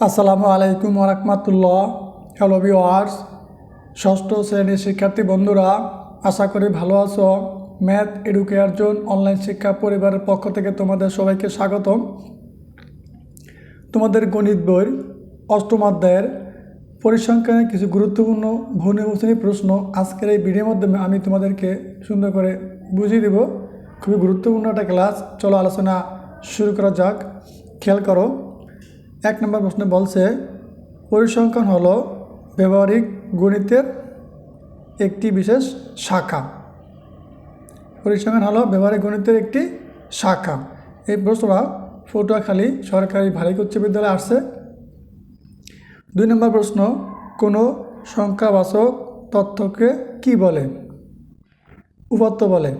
আসসালামু আলাইকুম ওরহমতুল্লাহ হ্যালো ভিওয়ার্স ষষ্ঠ শ্রেণির শিক্ষার্থী বন্ধুরা, আশা করি ভালো আছো। ম্যাথ এডুকেয়ারজন অনলাইন শিক্ষা পরিবারের পক্ষ থেকে তোমাদের সবাইকে স্বাগতম। তোমাদের গণিত বই অষ্টম অধ্যায়ের পরিসংখ্যানের কিছু গুরুত্বপূর্ণ ভৌনিক প্রশ্ন আজকের এই ভিডিওর মাধ্যমে আমি তোমাদেরকে সুন্দর করে বুঝিয়ে দেব। খুবই গুরুত্বপূর্ণ একটা ক্লাস। চলো আলোচনা শুরু করা যাক। খেয়াল করো এক নম্বর প্রশ্নে বলছে, পরিসংখ্যান হলো ব্যবহারিক গণিতের একটি বিশেষ শাখা। পরিসংখ্যান হলো ব্যবহারিক গণিতের একটি শাখা। এই প্রশ্নটা পটুয়াখালী সরকারি ভারিক উচ্চ বিদ্যালয়ে আসছে। দুই নম্বর প্রশ্ন, কোনো সংখ্যাবাচক তথ্যকে কি বলে? উপাত্ত বলে।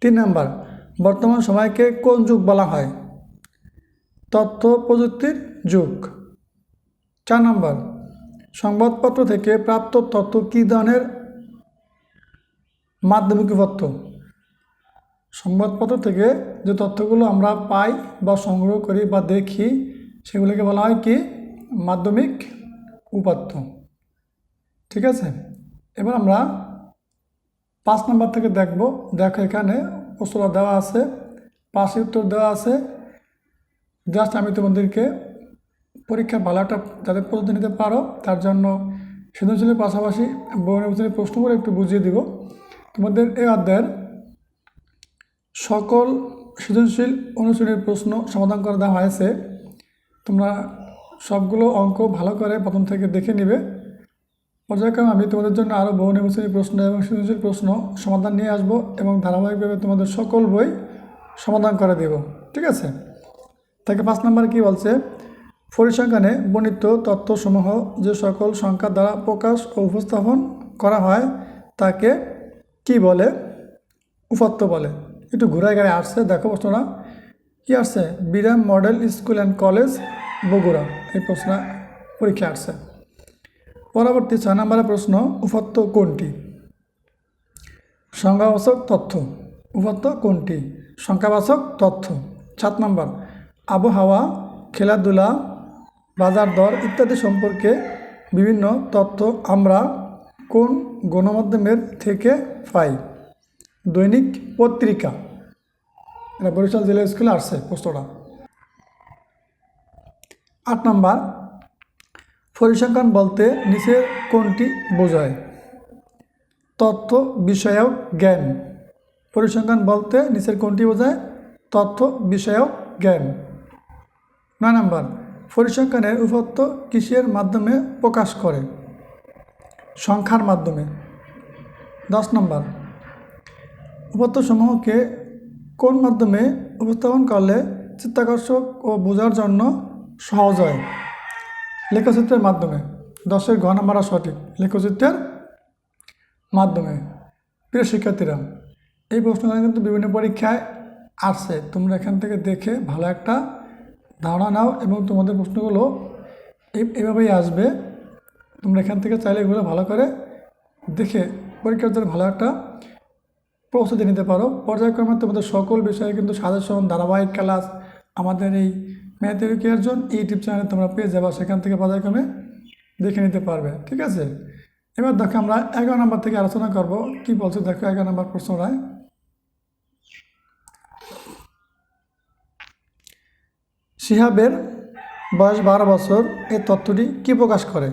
তিন নম্বর, বর্তমান সময়কে কোন যুগ বলা হয়? তথ্য প্রযুক্তির যুগ। চার নম্বর, সংবাদপত্র থেকে প্রাপ্ত তথ্য কী ধরনের? মাধ্যমিক উপাত্ত সংবাদপত্র থেকে যে তথ্যগুলো আমরা পাই বা সংগ্রহ করি বা দেখি, সেগুলোকে বলা হয় কি? মাধ্যমিক উপাত্ত। ঠিক আছে? এবার আমরা পাঁচ নম্বর থেকে দেখব। দেখো এখানে প্রশ্নটা দেওয়া আছে পাশে উত্তর দেওয়া আছে জাস্ট আমি তোমাদেরকে পরীক্ষা ভালো একটা যাতে প্রস্তুতি নিতে পারো, তার জন্য সৃজনশীলের পাশাপাশি বর্ণবচনের প্রশ্নগুলো একটু বুঝিয়ে দিব। তোমাদের এই অধ্যায়ের সকল সৃজনশীল অনুশীলনের প্রশ্ন সমাধান করে দেওয়া হয়েছে। তোমরা সবগুলো অঙ্ক ভালো করে প্রথম থেকে দেখে নেবে। পর্যায়ক্রমে আমি তোমাদের জন্য আরও বহু নির্বাচনী প্রশ্ন এবং সৃজনশীল প্রশ্ন সমাধান নিয়ে আসব এবং ধারাবাহিকভাবে তোমাদের সকল বই সমাধান করে দেব। ঠিক আছে? তাকে পাঁচ নম্বরে কী বলছে? পরিসংখ্যানে বর্ণিত তথ্যসমূহ যে সকল সংখ্যা দ্বারা প্রকাশ ও উপস্থাপন করা হয়, তাকে কি বলে? উপাত্ত বলে। একটু ঘুরায় গাড়ি আসছে, দেখো প্রশ্নটা। কি আসছে? Biram model school and college, Bogura. এই প্রশ্ন পরীক্ষা আসছে। পরবর্তী ছয় নম্বরের প্রশ্ন, উপাত্ত কোনটি? সংখ্যাবাচক তথ্য। উপাত্ত কোনটি? সংখ্যাবাচক তথ্য। সাত নম্বর। আবহাওয়া, খেলাধুলা, বাজার দর ইত্যাদি সম্পর্কে বিভিন্ন তথ্য আমরা কোন গণমাধ্যমের থেকে পাই? দৈনিক পত্রিকা। এটা বরিশাল জেলা স্কুলে আসছে প্রশ্নটা। আট নম্বর পরিসংখ্যান বলতে নিচের কোনটি বোঝায়? তথ্য বিষয়ক জ্ঞান। পরিসংখ্যান বলতে নিচের কোনটি বোঝায়? তথ্য বিষয়ক জ্ঞান। নয় নম্বর। পরিসংখ্যানের উপাত্ত কিসের মাধ্যমে প্রকাশ করে? সংখ্যার মাধ্যমে। দশ নম্বর। উপাত্তসমূহকে কোন মাধ্যমে উপস্থাপন করলে চিত্তাকর্ষক ও বোঝার জন্য সহজ হয়? লেখচিত্রের মাধ্যমে। দশের ঘ নাম্বার সঠিক লেখচিত্রের মাধ্যমে। প্রিয় শিক্ষার্থীরা, এই প্রশ্নগুলো কিন্তু বিভিন্ন পরীক্ষায় আসছে তোমরা এখান থেকে দেখে ভালো একটা ধারণা নাও এবং তোমাদের প্রশ্নগুলো এভাবেই আসবে। তোমরা এখান থেকে চাইলে এগুলো ভালো করে দেখে পরীক্ষার জন্য ভালো একটা প্রস্তুতি নিতে পারো। পর্যায়ক্রমে তোমাদের সকল বিষয়ে কিন্তু সাজেশন, ধারাবাহিক ক্লাস, আমাদের এই ম্যাথ এডুকেশন, ইউটিউব চ্যানেলে তোমরা পেয়ে যাবা। সেখান থেকে পর্যায়ক্রমে দেখে নিতে পারবে। ঠিক আছে? এবার দেখো আমরা এগারো নম্বর থেকে আলোচনা করব। কি বলছে? দেখো এগারো নম্বর প্রশ্নটায়। শিহাবের বয়স বারো বছর এই তথ্যটি কি প্রকাশ করে?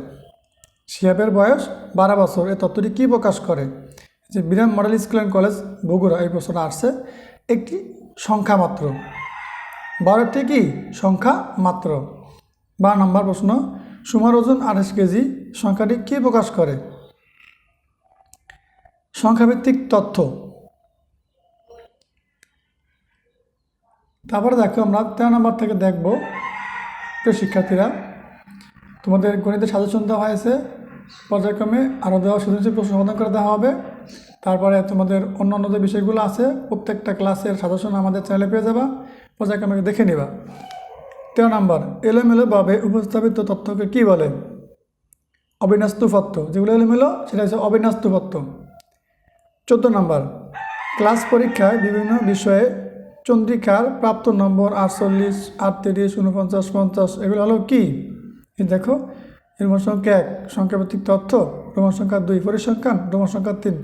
শিহাবের বয়স বারো বছর এই তথ্যটি কি প্রকাশ করে? যে Biram model school and college Bogura, এই প্রশ্নটা আসছে। একটি সংখ্যা মাত্র। বারোটি কি সংখ্যা মাত্র? বারো নম্বর প্রশ্ন, সুমার ওজন আঠাশ কেজি, সংখ্যাটি কী প্রকাশ করে? সংখ্যাভিত্তিক তথ্য। তারপরে দেখো আমরা তেরো নম্বর থেকে দেখব তো শিক্ষার্থীরা। তোমাদের গণিতের সাজেশন দেওয়া হয়েছে, পর্যায়ক্রমে আরও দেওয়া সৃজনশীল প্রশ্ন সমাধান করে দেওয়া হবে। তারপরে তোমাদের অন্যান্য যে বিষয়গুলো আছে, প্রত্যেকটা ক্লাসের সাজেশন আমাদের চ্যানেলে পেয়ে যাবা, পর্যায়ক্রমে দেখে নিবা। তেরো নম্বর, এলোমেলোভাবে উপস্থাপিত তথ্যকে কি বলে? অবিন্যস্তপত্র যেগুলো এলোমেলো, সেটা হচ্ছে অবিন্যস্তপত্র চোদ্দ নম্বর, ক্লাস পরীক্ষায় বিভিন্ন বিষয়ে চন্দ্রিকার প্রাপ্ত নম্বর আটচল্লিশ, আটত্রিশ উনপঞ্চাশ পঞ্চাশ, এগুলো হলো কি? দেখো রোমান সংখ্যা এক সংখ্যাভিত্তিক তথ্য রোমান সংখ্যা দুই পরিসংখ্যান রোমান সংখ্যা তিন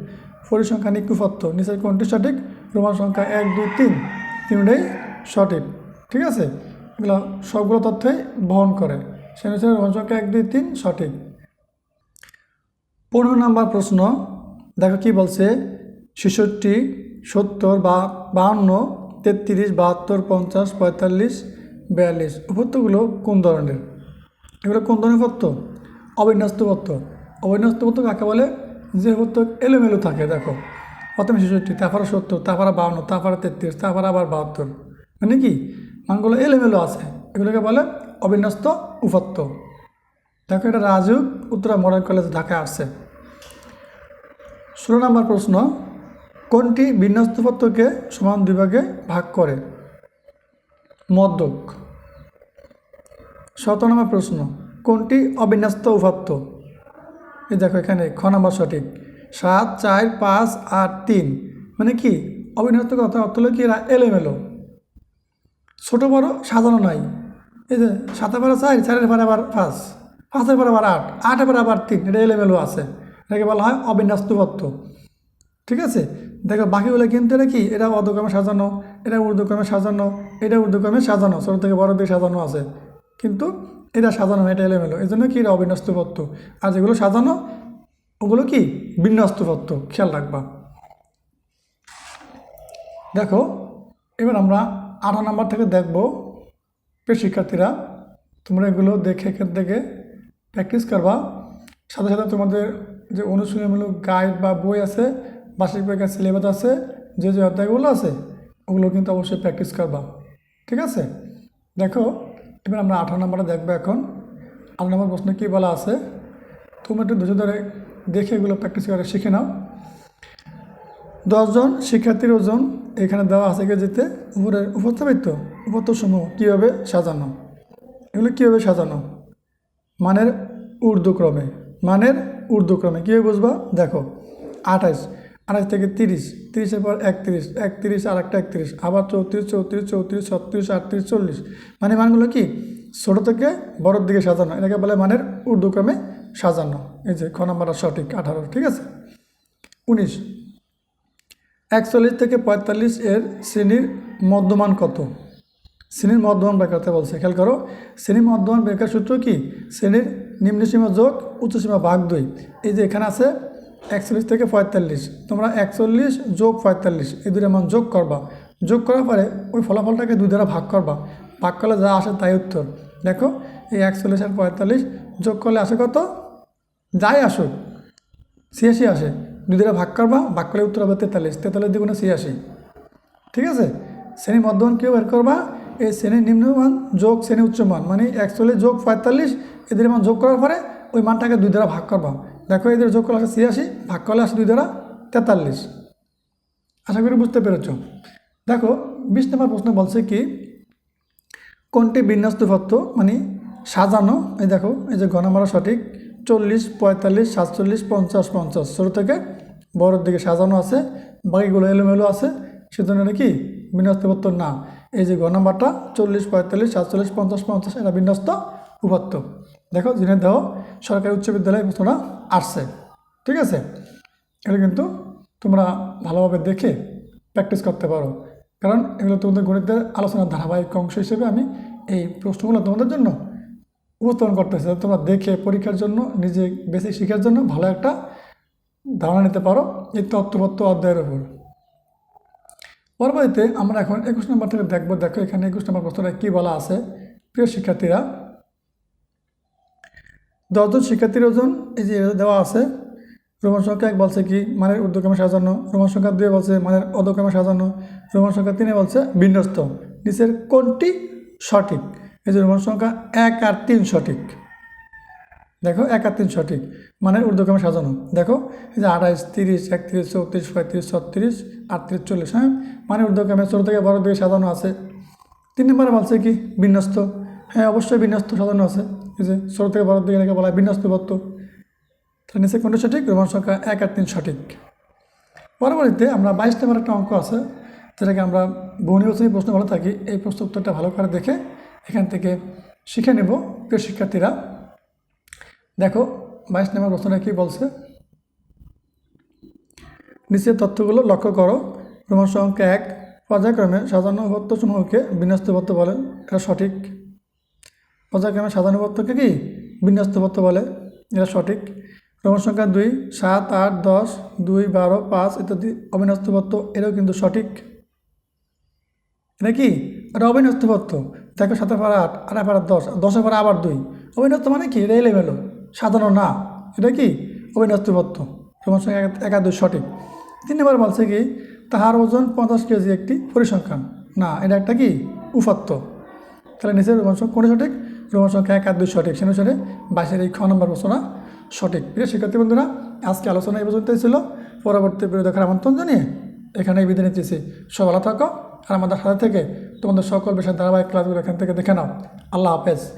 পরিসংখ্যান ইকুফত্ব নিচের কোনটি সঠিক? রোমান সংখ্যা এক, দুই, তিন তিনটাই সঠিক, ঠিক আছে? এগুলো সবগুলো তথ্যই বহন করে সে অনুসারে রোমান সংখ্যা এক, দুই, তিন সঠিক। পনেরো নম্বর প্রশ্ন, দেখো কি বলছে? ছেষট্টি, সত্তর বা বাহান্ন তেত্রিশ, বাহাত্তর, পঞ্চাশ, পঁয়তাল্লিশ, বিয়াল্লিশ। উপত্যগুলো কোন ধরনের? এগুলো কোন ধরনের পত্র অবিন্যস্ত পত্র অবিন্যস্ত পত্র কাকে বলে? যে পত্র এলোমেলো থাকে, দেখো। প্রথমে ছেষট্টি, তারপরে সত্তর, তারপরে বাহান্ন তারপরে তেত্রিশ, তারপরে আবার বাহাত্তর। মানে কি? মানগুলো এলোমেলো আছে। এগুলোকে বলে অবিন্যস্ত উপাত্ত দেখো এটা রাজুক উত্তরা মডার্ন কলেজ ঢাকায় আসছে। ষোলো নম্বর প্রশ্ন কোনটি বিন্যস্ত পত্রকে সমান দুই ভাগে করে? মদ্যক। সতেরো নম্বর প্রশ্ন, কোনটি অবিন্যস্ত উপাত্ত? এই দেখো এখানে খ নম্বর সঠিক। সাত, চার, পাঁচ, আট, তিন। মানে কি? অবিন্যস্ত কথা, অর্থ হলো কি? এলোমেলো। ছোটো বড় সাজানো নাই। এই যে সাতে পারে চার, চারের পরে আবার পাঁচ। পাঁচের পরে আবার আট, আটের পরে আবার তিন। এটা এলোমেলো আছে। এটাকে বলা হয় অবিন্যস্ত পত্র ঠিক আছে? দেখো, বাকিগুলো কিন্তু এটা কি? এটা অর্ধক্রমে সাজানো, এটা ঊর্ধ্বক্রমে সাজানো, এটা ঊর্ধ্বক্রমে সাজানো, ছোটো থেকে বড় দিকে সাজানো আছে। কিন্তু এটা সাজানো এটা এলোমেলো। এই জন্য কি এটা অবিন্যস্ত পত্র আর যেগুলো সাজানো, ওগুলো কি? বিন্যস্ত পত্র খেয়াল রাখবা। দেখো, এবার আমরা আঠারো নাম্বার থেকে দেখব শিক্ষার্থীরা, তোমরা এগুলো দেখে এখান থেকে প্র্যাকটিস করবা। সাথে সাথে তোমাদের যে অনুশীলনমূলক গাইড বা বই আছে বার্ষিক পরীক্ষার সিলেবাস আছে, যে যে অধ্যায়গুলো আছে, ওগুলো কিন্তু অবশ্যই প্র্যাকটিস করবা। ঠিক আছে? দেখো, এবার আমরা আঠারো নম্বরে দেখব এখন। আঠারো নম্বর প্রশ্ন কী বলা আছে? তুমি একটু ধৈর্য ধরে দেখে এগুলো প্র্যাকটিস করে শিখে নাও। দশজন শিক্ষার্থীর ওজন এখানে দেওয়া আছে কে যেতে উপরের উপস্থাপিত উপত্যসমূহ কীভাবে সাজানো? এগুলো কীভাবে সাজানো? মানের ঊর্ধ্বক্রমে মানের ঊর্ধ্বক্রমে। কীভাবে বুঝবা? দেখো, আঠাশ। আঠাশ থেকে তিরিশ, তিরিশের পর একত্রিশ একত্রিশ আর একটা একত্রিশ, আবার চৌত্রিশ চৌত্রিশ চৌত্রিশ, ছত্রিশ, আটত্রিশ, চল্লিশ। মানে মানগুলো কি? ছোটো থেকে বড়োর দিকে সাজানো, এটাকে বলে মানের ঊর্ধ্বক্রমে সাজানো। এই যে খ নম্বরটা সঠিক, আঠারো, ঠিক আছে? উনিশ। একচল্লিশ থেকে পঁয়তাল্লিশ এর শ্রেণির মধ্যমান কত? শ্রেণির মধ্যমান বের করতে বলছে, খেয়াল করো। শ্রেণির মধ্যমান বের করার সূত্র কি? শ্রেণির নিম্নসীমা যোগ উচ্চসীমা ভাগ দুই। এই যে এখানে আছে একচল্লিশ থেকে পঁয়তাল্লিশ। তোমরা একচল্লিশ যোগ পঁয়তাল্লিশ, এই দুটো মান যোগ করবা। যোগ করার পরে ওই ফলাফলটাকে দুই দ্বারা ভাগ করবা। ভাগ করলে যা আসে তাই উত্তর। দেখো, এই একচল্লিশ আর পঁয়তাল্লিশ যোগ করলে আসে কত? যাই আসুক, ছিয়াশি আসে। দুই দ্বারা ভাগ করবা, ভাগ করলে উত্তর হবে তেতাল্লিশ। তেতাল্লিশ দ্বিগুণে ছিয়াশি। ঠিক আছে? শ্রেণি মধ্যমান কেউ বের করবা, এই শ্রেণির নিম্নমান যোগ শ্রেণি উচ্চমান মানে একচল্লিশ যোগ পঁয়তাল্লিশ, এদের মান যোগ করার পরে ওই মানটাকে দুই দ্বারা ভাগ করবা। দেখো এদের যোগ করলে আসে ছিয়াশি, ভাগ করলে আসে দুই দ্বারা তেতাল্লিশ। আশা করি বুঝতে পেরেছ। দেখো, বিশ নম্বর প্রশ্ন বলছে কি, কোনটি বিন্যস্ত পত্র মানে সাজানো, এই দেখো, এই যে গণমারা সঠিক, চল্লিশ, পঁয়তাল্লিশ, সাতচল্লিশ, পঞ্চাশ পঞ্চাশ। ছোটো থেকে বড়োর দিকে সাজানো আছে, বাকিগুলো এলোমেলো আছে, সেজন্য এটা কি, বিন্যস্ত পত্র না। এই যে গণমাটা চল্লিশ, পঁয়তাল্লিশ, সাতচল্লিশ, পঞ্চাশ পঞ্চাশ, এটা বিন্যস্ত উপাত্ত। দেখো জিনের দেহ সরকারি উচ্চ বিদ্যালয়ে প্রশ্নটা আসছে। ঠিক আছে? এটা কিন্তু তোমরা ভালোভাবে দেখে প্র্যাকটিস করতে পারো। কারণ এগুলো তোমাদের গণিতের আলোচনার ধারাবাহিক অংশ হিসেবে আমি এই প্রশ্নগুলো তোমাদের জন্য উপস্থাপন করতেছি। তোমরা দেখে পরীক্ষার জন্য, নিজে বেশি শেখার জন্য ভালো একটা ধারণা নিতে পারো এই তত্ত্বপত্র অধ্যায়ের উপর। পরবর্তীতে আমরা এখন একুশ নম্বর থেকে দেখব। দেখো এখানে একুশ নম্বর প্রশ্নটা কী বলা আছে? প্রিয় শিক্ষার্থীরা দশজন শিক্ষার্থীর ওজন, এই যে দেওয়া আছে, রোমান সংখ্যা এক বলছে কি, মানের ঊর্ধ্বক্রমে সাজানো, রোমান সংখ্যা দুই বলছে মানের অধক্রমে সাজানো, রোমান সংখ্যা তিনে বলছে বিন্যস্ত। নিচের কোনটি সঠিক? এই যে রোমান সংখ্যা এক আর তিন সঠিক। দেখো, এক আর তিন সঠিক। মানের ঊর্ধ্বক্রমে সাজানো। দেখো, এই যে আঠাইশ, তিরিশ, একত্রিশ, চৌত্রিশ, পঁয়ত্রিশ, ছত্রিশ, আটত্রিশ, চল্লিশ হ্যাঁ? মানে ঊর্ধ্বক্রমে ছোটো থেকে বড় দিকে সাজানো আছে। তিন নম্বরে বলছে কি, বিন্যস্ত। হ্যাঁ অবশ্যই বিন্যস্ত সাজানো আছে। যে ছোটো থেকে বড় দিকে এটাকে বলা হয় বিন্যস্ত পত্র তাহলে নিচে কোনটা সঠিক? রোমান সংখ্যা এক আর তিন সঠিক। পরবর্তীতে আমরা বাইশ নম্বর একটা অঙ্ক আছে, যেটাকে আমরা বহুনির্বাচনী প্রশ্ন বলে থাকি। এই প্রশ্ন উত্তরটা ভালো করে দেখে এখান থেকে শিখে নেব প্রিয় শিক্ষার্থীরা। দেখো, বাইশ নম্বর প্রশ্নটা কী বলছে? নিচের তথ্যগুলো লক্ষ্য করো। রোমান সংখ্যা এক, পর্যায়ক্রমে সাজানো সমূহকে বিন্যস্তবত্ত বলে এটা সঠিক। পর্যায়ক্রমে সাজানো বত্তকে কি? বিন্যস্তবত্ত বলে। এটা সঠিক। রোমান সংখ্যা দুই, সাত, আট, দশ, দুই, বারো, পাঁচ ইত্যাদি অবিন্যস্তবত্ত এটাও কিন্তু সঠিক। এটা কি? এটা অবিন্যস্তবত্ত দেখো সাতের পাড়া আট, আটের পাড়া দশ দশের পাড়া আবার দুই। অবিন্যস্ত মানে কি? এটা এলেমেলো। সাধারণ না। এটা কি? অবিন্যস্তবত্ত রোমান সংখ্যা এক- একাদুই সঠিক। তিন নম্বর বলছে কি? তাহার ওজন পঞ্চাশ কেজি একটি পরিসংখ্যান। না, এটা একটা কি? উপাত্ত তাহলে নিচের রোমান কোনটি সঠিক? রোমান সংখ্যা এক আর দুই সঠিক। সে অনুসারে বাইশের এই খ নম্বর প্রশ্নটা সঠিক। প্রিয় শিক্ষার্থী বন্ধুরা, আজকে আলোচনা এই পর্যন্তই ছিল। পরবর্তী ভিডিও দেখার আমন্ত্রণ জানিয়ে এখানেই বিদায় নিতেছি সব ভালো থাকো, আর আমাদের সাথে থেকে তোমাদের সকল বিষয়ে ধারাবাহিক ক্লাসগুলো এখান থেকে দেখে নাও। আল্লাহ হাফেজ।